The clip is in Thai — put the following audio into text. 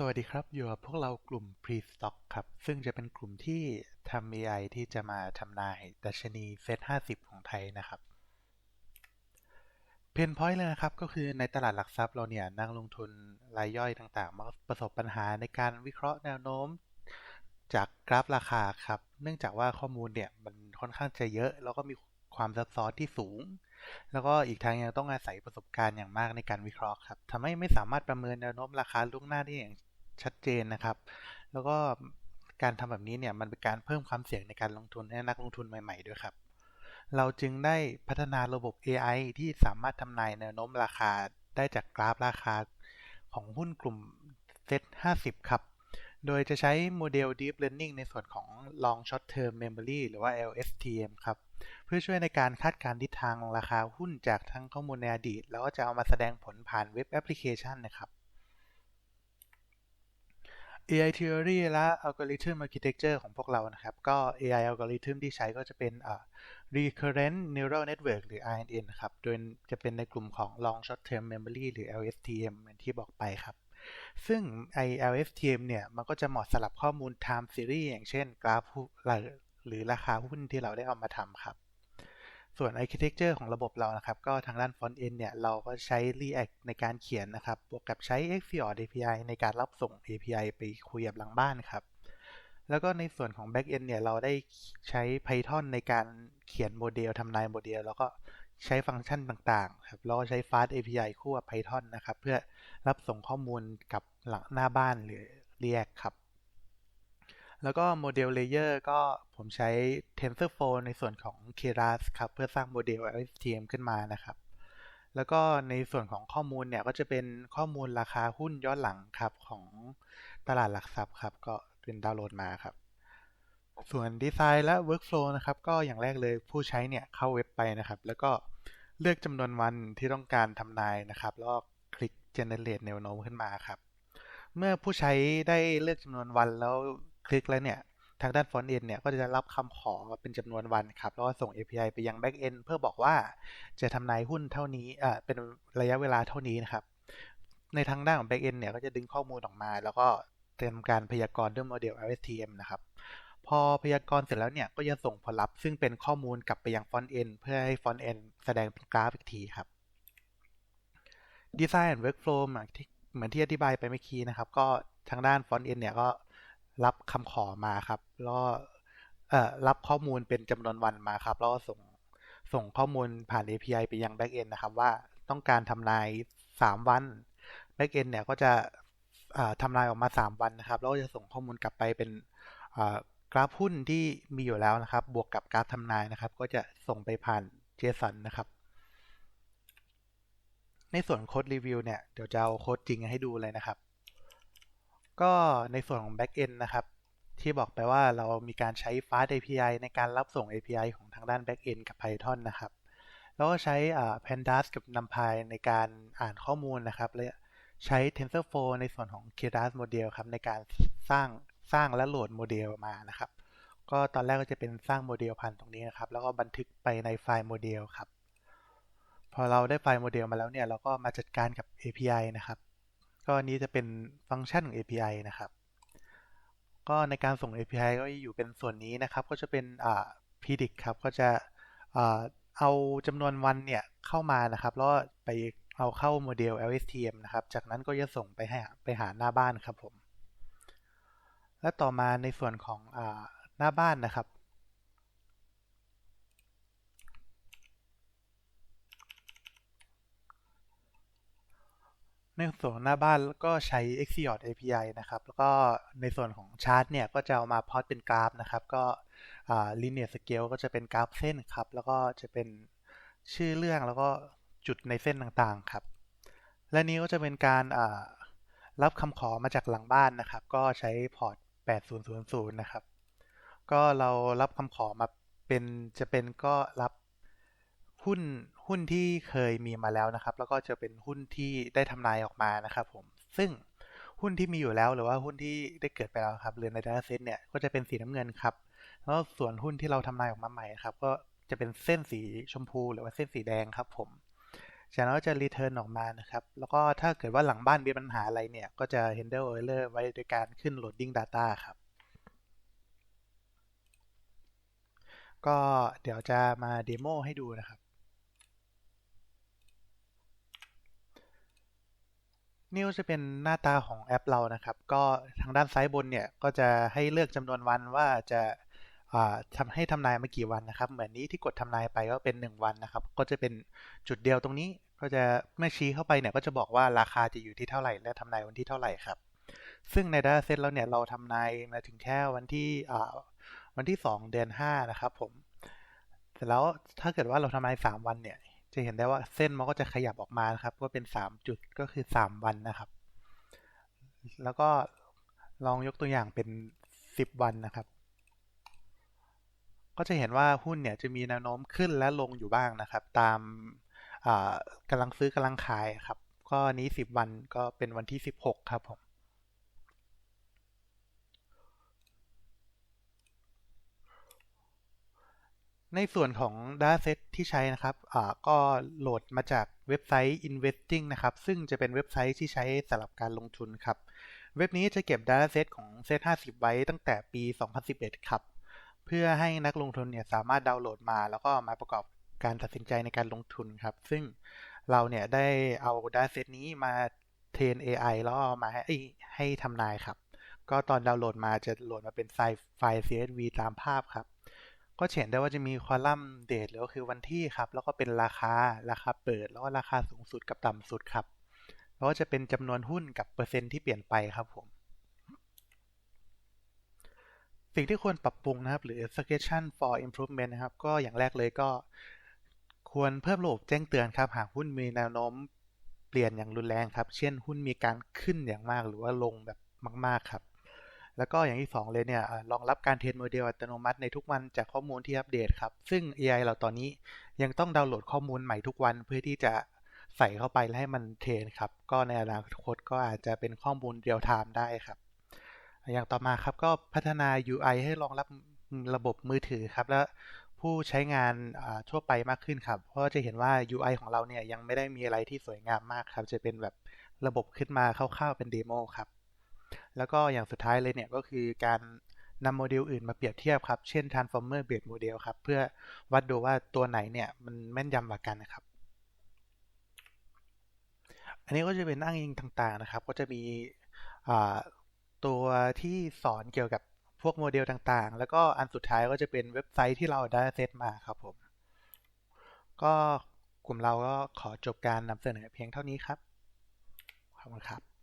สวัสดีครับ อยู่กับพวกเรากลุ่ม Pre-Stock ครับ ซึ่งจะเป็นกลุ่มที่ทำ AI ที่จะมาทำนายดัชนีเซ็ต50 ของไทยนะครับ เพนพอยต์เลยนะครับ ก็คือในตลาดหลักทรัพย์เราเนี่ยนักลงทุนรายย่อยต่างๆ มักประสบปัญหาในการวิเคราะห์แนวโน้ม จากกราฟราคาครับ เนื่องจากว่าข้อมูลเนี่ยมันค่อนข้างจะเยอะ แล้วก็มีความซับซ้อนที่สูง แล้วก็อีกทางยังต้องอาศัยประสบการณ์อย่างมากในการวิเคราะห์ครับทำให้ไม่สามารถประเมินแนวโน้มราคาล่วงหน้าได้อย่างชัดเจนนะครับ แล้วก็การทำแบบนี้เนี่ยมันเป็นการเพิ่มความเสี่ยงในการลงทุนให้นักลงทุนใหม่ๆด้วยครับ เราจึงได้พัฒนาระบบ AI ที่สามารถทำนายแนวโน้มราคาได้จากกราฟราคาของหุ้นกลุ่มเซ็ต50 ครับ โดยจะใช้โมเดล Deep Learning ในส่วนของ Long Short Term Memory หรือว่า LSTM ครับ เพื่อช่วยในการคาดการณ์ทิศทางราคาหุ้นจากทั้งข้อมูลในอดีต แล้วก็จะเอามาแสดงผลผ่านเว็บแอปพลิเคชันนะครับ AI Theory และ Algorithm Architecture ของพวกเรานะครับ ก็ AI Algorithm ที่ใช้ก็จะเป็น Recurrent Neural Network หรือ RNN ครับ โดยจะเป็นในกลุ่มของ Long Short Term Memory หรือ LSTM เหมือนที่บอกไปครับ ซึ่ง LSTM เนี่ย มันก็จะเหมาะสำหรับข้อมูล Time Series อย่างเช่น กราฟหรือราคาหุ้นที่เราได้เอามาทำครับ ส่วน Architecture ของระบบเรานะครับ ก็ทางด้าน Front End เนี่ย เราก็ใช้ React ในการเขียนนะครับ บวกกับใช้ Xfiord API ในการรับส่ง API ไปคุยกับหลังบ้านครับแล้วก็ในส่วนของ Back End เนี่ย เราได้ใช้ Python ในการเขียนโมเดลทำนายโมเดล แล้วก็ใช้ฟังก์ชันต่างๆ ครับ แล้วก็ใช้ Fast API คู่กับ Python นะครับ เพื่อ รับส่งข้อมูลกับหลังหน้าบ้านหรือ React ครับ แล้วก็โมเดลเลเยอร์ก็ผมใช้ TensorFlow ในส่วนของ Keras ครับ เพื่อสร้างโมเดล LSTM ขึ้นมานะครับ แล้วก็ในส่วนของข้อมูลเนี่ย ก็จะเป็นข้อมูลราคาหุ้นย้อนหลังครับ ของตลาดหลักทรัพย์ครับ ก็เป็นดาวน์โหลดมาครับส่วนดีไซน์และ Workflow นะครับ ก็อย่างแรกเลยผู้ใช้เนี่ยเข้าเว็บไปนะครับ แล้วก็เลือกจำนวนวันที่ต้องการทำนายนะครับ แล้วก็คลิก generate แนวโน้มขึ้นมาครับ เมื่อผู้ใช้ได้เลือกจำนวนวันแล้วคลิกแล้วเนี่ย ทางด้าน Front End เนี่ย ก็จะรับคำขอเป็นจำนวนวันครับ แล้วก็ส่ง API ไปยัง Back End เพื่อบอกว่าจะทำนายหุ้นเท่านี้อ่าเป็นระยะเวลาเท่านี้นะครับ ในทางด้านของ Back End เนี่ย ก็จะดึงข้อมูลออกมา แล้วก็เตรียมการพยากรณ์ด้วยโมเดล LSTM นะครับพอพยากรณ์เสร็จแล้วเนี่ย ก็จะส่งผลลัพธ์ซึ่งเป็นข้อมูลกลับไปยัง Front End เพื่อให้ Front End แสดงเป็นกราฟอีกทีครับ Design and Workflow เหมือนที่อธิบายไปเมื่อกี้นะครับ ก็ทางด้าน Front End เนี่ยก็รับคำขอมาครับ แล้วรับข้อมูลเป็นจำนวนวันมาครับ แล้วก็ส่งส่งข้อมูลผ่าน API ไปยัง Backend นะครับ ว่าต้องการทำนาย 3 วัน Backend เนี่ยก็จะทำนายออกมา 3 วันนะครับ แล้วก็จะส่งข้อมูลกลับไปเป็นกราฟหุ้นที่มีอยู่แล้วนะครับ บวกกับกราฟทำนายนะครับ ก็จะส่งไปผ่าน JSON นะครับ ในส่วนโค้ดรีวิวเนี่ย เดี๋ยวจะเอาโค้ดจริงให้ดูเลยนะครับ ก็ในส่วนของ Backend นะครับ ที่บอกไปว่าเรามีการใช้ Fast API ในการรับส่ง API ของทางด้าน Backend กับ Python นะครับ แล้วก็ใช้ Pandas กับ NumPy ในการอ่านข้อมูลนะครับและใช้ TensorFlow ในส่วนของ Keras Model ครับ ในการสร้างสร้างและโหลดโมเดลมานะครับ ก็ตอนแรกก็จะเป็นสร้างโมเดลพันตรงนี้นะครับ แล้วก็บันทึกไปในไฟล์โมเดลครับ พอเราได้ไฟล์โมเดลมาแล้วเนี่ย เราก็มาจัดการกับ API นะครับ ก็นี้จะเป็นฟังก์ชันของ API นะครับ ก็ในการส่ง API ก็อยู่เป็นส่วนนี้นะครับ ก็จะเป็นอ่า predict ครับ ก็จะเอาจำนวนวันเนี่ยเข้ามานะครับ แล้วไปเอาเข้าโมเดล LSTM นะครับ จากนั้นก็จะส่งไปให้ไปหาหน้าบ้านครับผม และต่อมาในส่วนของอหน้าบ้านนะครับ ในส่วนหน้าบ้านก็ใช้ Xfiord API นะครับ แล้วก็ในส่วนของชาร์ตเนี่ย ก็จะเอามาพอตเป็นกราฟนะครับ ก็ linear scale ก็จะเป็นกราฟเส้นครับ แล้วก็จะเป็นชื่อเรื่องแล้วก็จุดในเส้นต่างๆครับ และนี้ก็จะเป็นการรับคำขอมาจากหลังบ้านนะครับ ก็ใช้พอร์ต 8000 นะครับ ก็เรารับคำขอมาเป็นจะเป็นก็รับหุ้น หุ้นที่เคยมีมาแล้วนะครับ แล้วก็จะเป็นหุ้นที่ได้ทำนายออกมานะครับผมซึ่งหุ้นที่มีอยู่แล้วหรือว่าหุ้นที่ได้เกิดไปแล้วครับหรือใน data set เนี่ยก็จะเป็นสีน้ำเงินครับแล้วส่วนหุ้นที่เราทำนายออกมาใหม่ครับก็จะเป็นเส้นสีชมพูหรือว่าเส้นสีแดงครับผมจากนั้นก็จะ return ออกมานะครับ แล้วก็ถ้าเกิดว่าหลังบ้านมีปัญหาอะไรเนี่ย ก็จะ handle error ไว้โดยการขึ้น loading data ครับ ก็เดี๋ยวจะมาเดโมให้ดูนะครับ นี่ก็จะเป็นหน้าตาของแอปเรานะครับ ก็ทางด้านซ้ายบนเนี่ยก็จะให้เลือกจำนวนวันว่าจะทำให้ทำนายมากี่วันนะครับ เหมือนนี้ที่กดทำนายไปก็เป็น 1 วันนะครับ ก็จะเป็นจุดเดียวตรงนี้ ก็จะเมื่อชี้เข้าไปเนี่ยก็จะบอกว่าราคาจะอยู่ที่เท่าไหร่ และทำนายวันที่เท่าไหร่ครับ ซึ่งใน Data Set เราเนี่ยเราทำนายมาถึงแค่วันที่วันที่ 2 เดือน5นะครับผมเสร็จแล้วถ้าเกิดว่าเราทำนาย 3 วันเนี่ย จะเห็นได้ว่าเส้นมันก็จะขยับออกมาครับ ก็เป็น 3 จุดก็คือ 3 วันนะครับ แล้วก็ลองยกตัวอย่างเป็น 10 วันนะครับ ก็จะเห็นว่าหุ้นเนี่ยจะมีแนวโน้มขึ้นและลงอยู่บ้างนะครับ ตามกำลังซื้อกำลังขายครับ ก็นี้ 10 วันก็เป็นวันที่ 16 ครับผม ในส่วนของ Dataset ที่ใช้นะครับก็โหลดมาจากเว็บไซต์ Investing นะครับ ซึ่งจะเป็นเว็บไซต์ที่ใช้สำหรับการลงทุนครับ เว็บนี้จะเก็บ Dataset ของ Set 50 ไว้ตั้งแต่ปี 2011 ครับ เพื่อให้นักลงทุนเนี่ยสามารถดาวน์โหลดมา แล้วก็มาประกอบการตัดสินใจในการลงทุนครับ ซึ่งเราเนี่ยได้เอา Data Set นี้มาเทรน AI แล้วเอามาให้ให้ทำนายครับ ก็ตอนดาวน์โหลดมาจะโหลดมาเป็นไฟล์ CSV ตามภาพครับ ก็เห็นได้ว่าจะมีคอลัมน์เดทหรือก็คือวันที่ครับ แล้วก็เป็นราคาราคาเปิด แล้วก็ราคาสูงสุดกับต่ำสุดครับ แล้วก็จะเป็นจำนวนหุ้นกับเปอร์เซ็นต์ที่เปลี่ยนไปครับผม สิ่งที่ควรปรับปรุงนะครับ หรือ suggestion for improvement นะครับ ก็อย่างแรกเลยก็ควรเพิ่มระบบแจ้งเตือนครับหากหุ้นมีแนวโน้มเปลี่ยนอย่างรุนแรงครับ เช่นหุ้นมีการขึ้นอย่างมากหรือว่าลงแบบมาก ๆครับ แล้วก็อย่างที่ 2 เลยเนี่ยรองรับการเทรนโมเดลอัตโนมัติในทุกวันจากข้อมูลที่อัปเดตครับ ซึ่ง AI เราตอนนี้ยังต้องดาวน์โหลดข้อมูลใหม่ทุกวันเพื่อที่จะใส่เข้าไปและให้มันเทรนครับ ก็ในอนาคตก็อาจจะเป็นข้อมูลเรียลไทม์ได้ครับ อย่างต่อมาครับก็พัฒนา UI ให้รองรับระบบมือถือครับและผู้ใช้งานทั่วไปมากขึ้นครับ เพราะจะเห็นว่า UI ของเราเนี่ยยังไม่ได้มีอะไรที่สวยงามมากครับ จะเป็นแบบระบบขึ้นมาคร่าวๆเป็นเดโมครับ แล้วก็อย่างสุดท้ายเลยเนี่ยก็คือการนำโมเดลอื่นมาเปรียบเทียบครับ เช่น Transformer Based Model ครับ เพื่อวัดดูว่าตัวไหนเนี่ยมันแม่นยำกว่ากันนะครับ อันนี้ก็จะเป็นอ้างอิงต่างๆนะครับ ก็จะมีตัวที่สอนเกี่ยวกับพวกโมเดลต่างๆ แล้วก็อันสุดท้ายก็จะเป็นเว็บไซต์ที่เราได้เซตมาครับผม ก็กลุ่มเราก็ขอจบการนำเสนอเพียงเท่านี้ครับ ขอบคุณครับ